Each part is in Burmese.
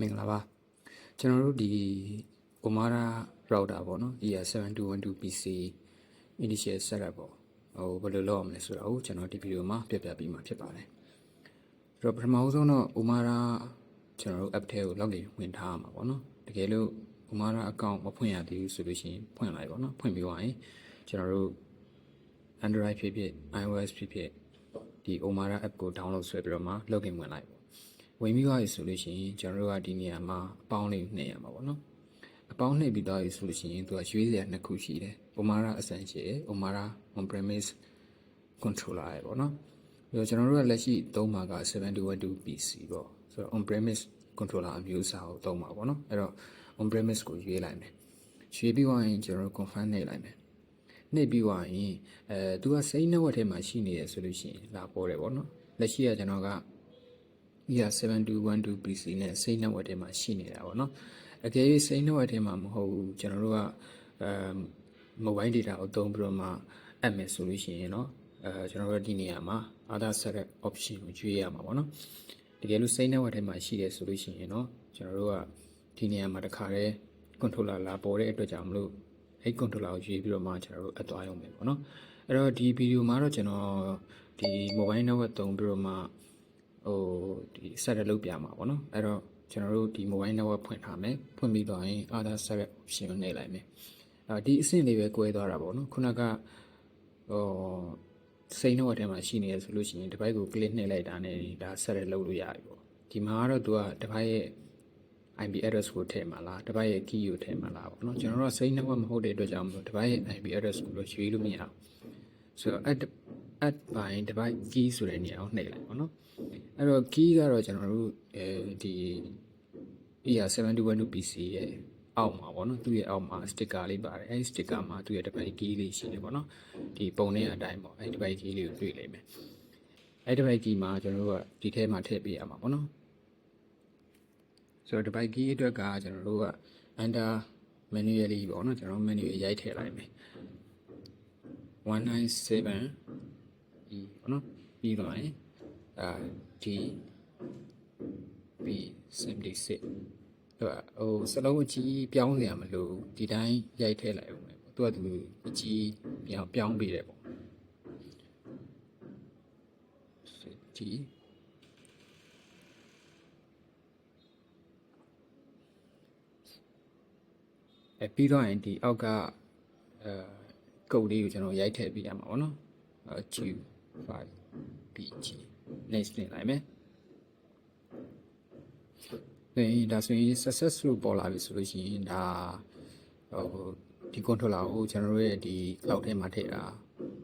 မင်္ဂလာပါကျွန်တော်တို့ဒီ Omara router ပေါ့နော် ER7212PC initial setup ပေါ့ဟိုဘယ်လိုလုပ်အောင်လဲဆိုတာကိုကျွန်တော်ဒီဗီဒီယိုမှာပြပြပေးမှာဖြစ်ပါတယ်အဲ့တော့ပထမဆုံးတော့ Omara ကျွန်တော်တို့ app ထဲကို login ဝင်ထားရမှာပေါ့နော်တကယ်လို့ Omara account မဖွင့်ရသေးဘူးဆိုလို့ရှိရင်ဖွင့်လိုက်ပေါ့နော်ဖွင့်ပြီးသွားရင်ကျွန်တော်တို့ Android ဖြစ်ဖြစ် iOS ဖြစ်ဖြစ်ဒီ Omara app ကို download ဆွဲပြီးတော့မှ login ဝင်လိုက်ပေါ့ ဝင်ပြီးသွားပြီဆိုလို့ရှိရင်ကျွန်တော်တို့ကဒီနေရာမှာအပေါင်းလေးနှိပ်ရမှာပေါ့နော်အပေါင်းနှိပ်ပြီးသွားပြီဆိုလို့ရှိရင်သူကရွေးစရာနှစ်ခုရှိတယ် Omara Essential ရယ် Omara On-premise controller ရယ်ပေါ့နော်ပြီးတော့ကျွန်တော်တို့ကလက်ရှိသုံးမှာက7212 PC ပေါ့ဆိုတော့ On-premise controller အမျိုးအစားကိုသုံးမှာပေါ့နော်အဲ့တော့ On-premise ကိုရွေးလိုက်မယ်ရွေးပြီးသွားရင်ကျွန်တော်တို့ confirm နှိပ်လိုက်မယ်နှိပ်ပြီးသွားရင်အဲသူကစိတ်နှက်ဝက်ထဲမှာရှိနေရဆိုလို့ရှိရင်လာပေါ်တယ်ပေါ့နော်လက်ရှိကကျွန်တော်က ER7212 PC နဲ့စိတ် network ထဲမှာရှိနေတာပေါ့နော်အကယ်၍စိတ် network ထဲမှာမဟုတ်ဘူးကျွန်တော်တို့ကအဲ mobile data ကိုသုံးပြီးတော့မှအပ်မယ်ဆိုလို့ရှိရင်เนาะအဲကျွန်တော်တို့ဒီနေရာမှာ other select option ကိုရွေးရမှာပေါ့နော်တကယ်လို့စိတ် network ထဲမှာရှိတယ်ဆိုလို့ရှိရင်เนาะကျွန်တော်တို့ကဒီနေရာမှာတစ်ခါတည်း controller လာပေါ်တဲ့အတွက်ကြောင့်မလို့အဲ့ controller ကိုရွေးပြီးတော့မှကျွန်တော်တို့အပ်သွားရုံပဲပေါ့နော်အဲ့တော့ဒီဗီဒီယိုမှာတော့ကျွန်တော်ဒီ mobile network သုံးပြီးတော့မှ ဟိုဒီဆက်ရလုပ်ပြမှာပေါ့နော်အဲ့တော့ကျွန်တော်တို့ဒီ mobile network ဖွင့်ထားမယ်ဖွင့်ပြီးတော့ရင် other set option ကိုနှိပ်လိုက်မယ်အဲဒီအဆင့်လေးပဲ꿰သွားတာပေါ့နော်ခုနကဟိုစိန်တော့အထဲမှာရှိနေရဆိုလို့ရှိရင်ဒီဘက်ကို click နှိပ်လိုက်တာနဲ့ဒါဆက်ရလုပ်လို့ရပြီပေါ့ဒီမှာကတော့သူကဒီဘက်ရဲ့ IP address ကိုထည့်မှာလားဒီဘက်ရဲ့ key ကိုထည့်မှာလားပေါ့နော်ကျွန်တော်တို့ကစိန် network မဟုတ်တဲ့အတွက်ကြောင့်မလို့ဒီဘက်ရဲ့ IP address ကိုတော့ရွေးလို့မရဘူးဆိုတော့ add add by device key ဆိုတဲ့နေရာကိုနှိပ်လိုက်ပေါ့နော်အဲ့တော့ key ကတော့ကျွန်တော်တို့အဲဒီ ER7212 PC ရဲ့အောက်မှာပေါ့နော်သူ့ရဲ့အောက်မှာ sticker လေးပါတယ်အဲဒီ sticker မှာသူ့ရဲ့ device key လေးရှိတယ်ပေါ့နော်ဒီပုံနဲ့အတိုင်းပေါ့အဲဒီ device key လေးကိုတွေ့လိမ့်မယ်အဲဒီ device key မှာကျွန်တော်တို့ကဒီထဲမှာထည့်ပေးရမှာပေါ့နော်ဆိုတော့ device key အတွက်ကကျွန်တော်တို့က under manually ပေါ့နော်ကျွန်တော် menu ရိုက်ထည့်လိုက်မယ်197 E ပေါ့နော်ပြီးတော့ရင်အာ D B 76ဟိုဟိုစလုံးအကြီးပြောင်းစရာမလိုဘူးဒီတိုင်းရိုက်ထည့်လိုက်အောင်ပဲသူကသူအကြီးပြောင်းပြောင်းပေးတယ်ပေါ့ဒီအဲပြီးတော့ရင်ဒီအောက်ကအဲကုတ်လေးကိုကျွန်တော်ရိုက်ထည့်ပေးရမှာပေါ့နော်အဲ Q 5 PG next တင်လိုက်မယ်။အဲဒါဆိုရင် successful ပေါ်လာပြီဆိုလို့ရှိရင်ဒါဟိုဒီ controller ကိုကျွန်တော်တို့ရဲ့ဒီ cloud ထဲမှာထည့်တာ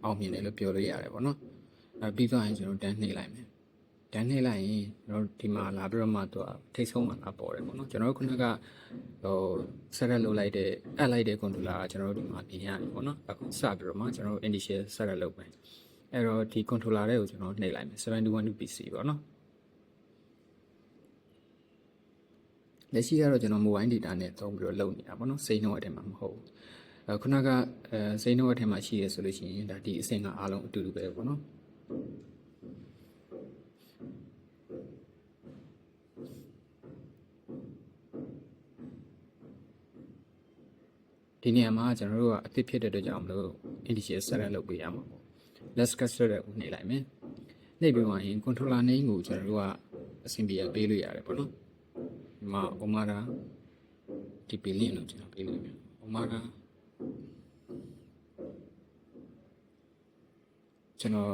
အောင်မြင်တယ်လို့ပြောလို့ရတယ်ပေါ့နော်။အဲပြီးတော့ရင်ကျွန်တော်တန်းနှိပ်လိုက်မယ်။တန်းနှိပ်လိုက်ရင်ကျွန်တော်ဒီမှာလာပြီးတော့မှသူကထိတ်ဆုံးမှာလာပေါ်တယ်ပေါ့နော်။ကျွန်တော်တို့ခုနကဟို set up လုပ်လိုက်တဲ့အပ်လိုက်တဲ့ controller ကကျွန်တော်တို့ဒီမှာပြင်ရတယ်ပေါ့နော်။အခုစပြီးတော့မှကျွန်တော်တို့ initial set up လုပ်မယ်။ အဲ့တော့ဒီ controller တွေကိုကျွန်တော်နှိပ်လိုက်မယ်7212 PC ပေါ့နော်လက်ရှိကတော့ကျွန်တော် mobile data နဲ့သုံးပြီးတော့လုပ်နေတာပေါ့နော်စိတ်နှုတ်အထက်မှာမဟုတ်ဘူးအဲခုနကအဲစိတ်နှုတ်အထက်မှာရှိရဆိုလို့ရှိရင်ဒါဒီအဆင့်ကအားလုံးအတူတူပဲပေါ့နော်ဒီနေရာမှာကျွန်တော်တို့ကအသစ်ဖြစ်တဲ့အတွက်ကြောင့်မလို့ initial setup လုပ်ပေးရမှာပေါ့ let's get started ကိုနှိပ်လိုက်မယ်နှိပ်ပြီးမှရင် controller name ကိုကျွန်တော်တို့ကအဆင်ပြေပေးလို့ရတယ်ပေါ့နော်ဒီမှာ Omara TP link လို့ကျွန်တော်ပေးလို့ရတယ် Omara ကျွန်တော်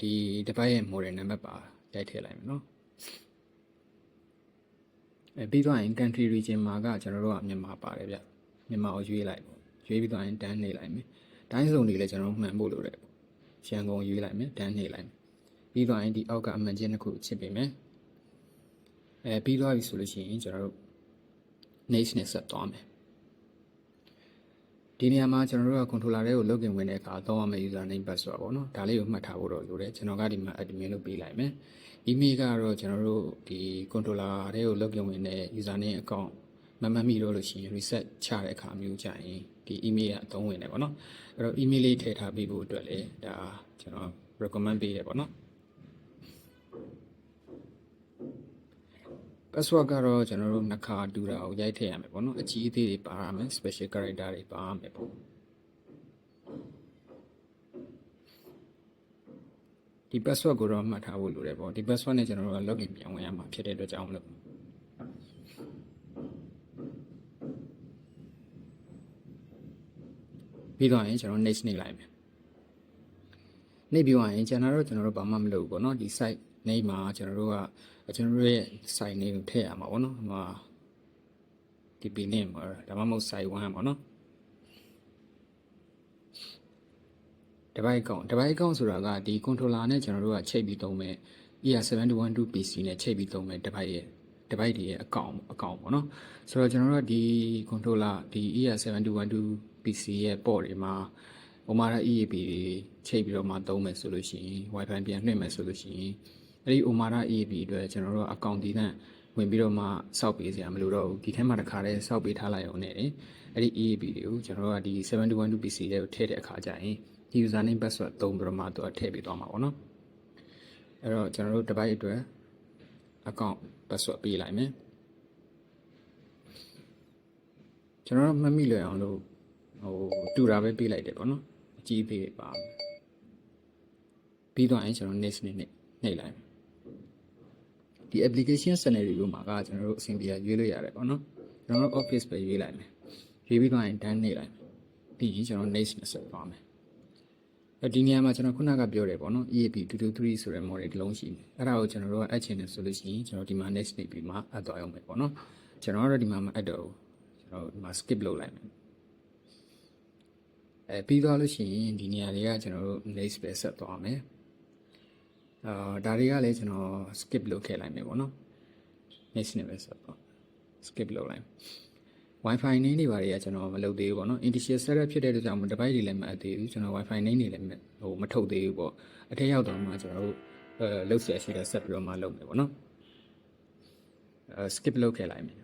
ဒီတစ်ပတ်ရဲ့ model နံပါတ်ပါရိုက်ထည့်လိုက်မယ်နော်အဲပြီးတော့ရင် country region မှာကကျွန်တော်တို့ကမြန်မာပါတယ်ဗျမြန်မာကိုရွေးလိုက်ပေါ့ရွေးပြီးတော့ရင်တန်းနေလိုက်မယ်တိုင်းစုံတွေလည်းကျွန်တော်မှန်ဖို့လိုတယ်ပေါ့ ရန်ကုန်ရွေးလိုက်မယ်တန်းနေလိုက်မယ်ပြီးတော့ရင်ဒီအောက်ကအမှန်ချင်းတစ်ခုချစ်ပေးမယ်အဲပြီးသွားပြီဆိုလို့ရှိရင်ကျွန်တော်တို့ next နဲ့ဆက်သွားမယ်ဒီနေရာမှာကျွန်တော်တို့က controller တွေကို login ဝင်တဲ့အခါသုံးရမယ့် user name password ပေါ့နော်ဒါလေးကိုမှတ်ထားဖို့တော့လိုတယ်ကျွန်တော်ကဒီမှာ admin လို့ပေးလိုက်မယ် email ကတော့ကျွန်တော်တို့ဒီ controller တွေကို login ဝင်တဲ့ user name account မမှတ်မိတော့လို့ရှိရင် reset ချတဲ့အခါမျိုးကြရင်ဒီ email ကအသုံးဝင်တယ်ပေါ့နော်အဲ့တော့ email လေးထည့်ထားပေးဖို့အတွက်လည်းဒါကျွန်တော် recommend ပေးတယ်ပေါ့နော် password ကတော့ကျွန်တော်တို့နှစ်ခါတူတာကိုရိုက်ထည့်ရမယ်ပေါ့နော်အကြီးအသေးတွေပါရမယ် special character တွေပါရမယ်ပေါ့ဒီ password ကိုတော့မှတ်ထားဖို့လိုတယ်ပေါ့ဒီ password နဲ့ကျွန်တော်တို့က login ပြန်ဝင်ရမှာဖြစ်တဲ့အတွက်ကြောင့်မလို့ ပြီးတော့ရင်ကျွန်တော် next နေလိုက်မယ်နေပြီးသွားရင်ကျွန်တော်တို့ကျွန်တော်တို့ဘာမှမလုပ်ဘူးပေါ့နော်ဒီ site နေမှာကျွန်တော်တို့ကကျွန်တော်တို့ရဲ့ site နေကိုထည့်ရမှာပေါ့နော်ဟိုမှာဒီ pin name မှာဒါမှမဟုတ် site 1ပေါ့နော်တပိုက်ကောင်တပိုက်ကောင်ဆိုတာကဒီ controller နဲ့ကျွန်တော်တို့ကချိတ်ပြီးသုံးမဲ့ ER7212 PC နဲ့ချိတ်ပြီးသုံးမဲ့တပိုက်ရဲ့တပိုက်တွေရဲ့အကောင့်အကောင့်ပေါ့နော်ဆိုတော့ကျွန်တော်တို့ကဒီ controller ဒီ ER7212 PC ရဲ့ port တွေမှာ Omara EAP တွေချိန်ပြီးတော့မှသုံးမယ်ဆိုလို့ရှိရင် Wi-Fi ပြန်လွှင့်မယ်ဆိုလို့ရှိရင်အဲ့ဒီ Omara EAP အတွက်ကျွန်တော်တို့အကောင့်ဒီနဲ့ဝင်ပြီးတော့မှစောက်ပေးစရာမလိုတော့ဘူးဒီထဲမှာတစ်ခါတည်းစောက်ပေးထားလိုက်အောင်နဲ့အဲ့ဒီ EAP တွေကိုကျွန်တော်တို့ကဒီ7212 PC တွေကိုထည့်တဲ့အခါကျရင်ဒီ username password သုံးပြီးတော့မှသူကထည့်ပေးသွားမှာပေါ့နော်အဲ့တော့ကျွန်တော်တို့ device အတွက် account password ပေးလိုက်မယ်ကျွန်တော်တို့မမိလွယ်အောင်လို့ ဟိုတူတာပဲပေးလိုက်တယ်ပေါ့နော်အကြီးပေးပါမယ်ပြီးတော့ရင်ကျွန်တော် next နေနေနှိပ်လိုက်မယ်ဒီ application scenario မှာကကျွန်တော်တို့အဆင်ပြေရွေးလို့ရတယ်ပေါ့နော်ကျွန်တော်တို့ office ပဲရွေးလိုက်မယ်ရွေးပြီးတော့ရင် done နှိပ်လိုက်မယ်ပြီးရင်ကျွန်တော် next နဲ့ဆက်သွားမယ်အဲဒီနေရာမှာကျွန်တော်ခုနကပြောတယ်ပေါ့နော် EAP 223ဆိုတဲ့ model တစ်လုံးရှိတယ်အဲ့ဒါကိုကျွန်တော်တို့ကအပ်ချင်တယ်ဆိုလို့ရှိရင်ကျွန်တော်ဒီမှာ next နှိပ်ပြီးမှအပ်သွားအောင်ပဲပေါ့နော်ကျွန်တော်တို့ဒီမှာမအပ်တော့ဘူးကျွန်တော်ဒီမှာ skip လုပ်လိုက်မယ် အဲပြီးသွားလို့ရှိရင်ဒီနေရာတွေကကျွန်တော်တို့ next ပဲဆက်သွားမယ်အာဒါတွေကလည်းကျွန်တော် skip လုပ်ခဲ့လိုက်မယ်ပေါ့နော် next နဲ့ပဲဆက်သွား skip လုပ်လိုက် Wi-Fi နင်းတွေပါတွေကကျွန်တော်မလုပ်သေးဘူးပေါ့နော် initial setup ဖြစ်တဲ့အတွက်ကြောင့် device တွေလည်းမအပ်သေးဘူးကျွန်တော် Wi-Fi နင်းတွေလည်းဟိုမထုတ်သေးဘူးပေါ့အထက်ရောက်တော့မှကျွန်တော်တို့အဲလုပ်ဆက်ရှိတဲ့ဆက်ပြီးတော့မှလုပ်မယ်ပေါ့နော်အဲ skip လုပ်ခဲ့လိုက်မယ်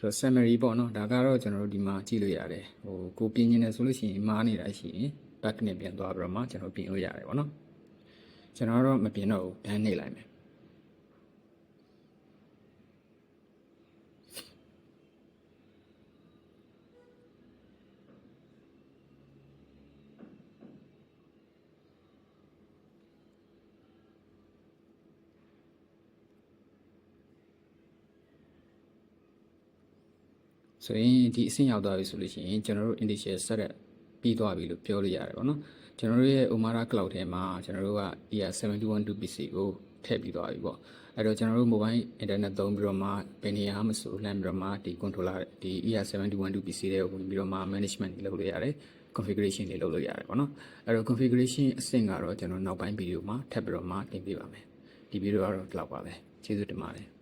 ဆိုတော့ summary ပေါ့နော်ဒါကတော့ကျွန်တော်တို့ဒီမှာကြည့်လို့ရတယ်ဟိုကိုပြင်နေတယ်ဆိုလို့ရှိရင်မားနေတာရှိရင် back နဲ့ပြန်သွားပြီးတော့မှကျွန်တော်ပြင်လို့ရတယ်ပေါ့နော်ကျွန်တော်တော့မပြင်တော့ဘူးဒန်းနေလိုက်မယ် ဆိုရင်ဒီအဆင့်ရောက်သွားပြီဆိုလို့ရှိရင်ကျွန်တော်တို့ initial setup ပြီးသွားပြီလို့ပြောလို့ရတယ်ပေါ့နော်ကျွန်တော်တို့ရဲ့ Omara Cloud ထဲမှာကျွန်တော်တို့က ER7212 PC ကိုထည့်ပြီးသွားပြီပေါ့အဲ့တော့ကျွန်တော်တို့ mobile internet သုံးပြီးတော့မှဘယ်နေရာမှမဆိုလှမ်းပြီးတော့မှဒီ controller ဒီ ER7212 PC တွေကိုဝင်ပြီးတော့မှ management တွေလုပ်လို့ရတယ် configuration တွေလုပ်လို့ရတယ်ပေါ့နော်အဲ့တော့ configuration အဆင့်ကတော့ကျွန်တော်နောက်ပိုင်းဗီဒီယိုမှာထပ်ပြီးတော့မှတင်ပြပါမယ်ဒီဗီဒီယိုကတော့ဒီလောက်ပါပဲကျေးဇူးတင်ပါတယ်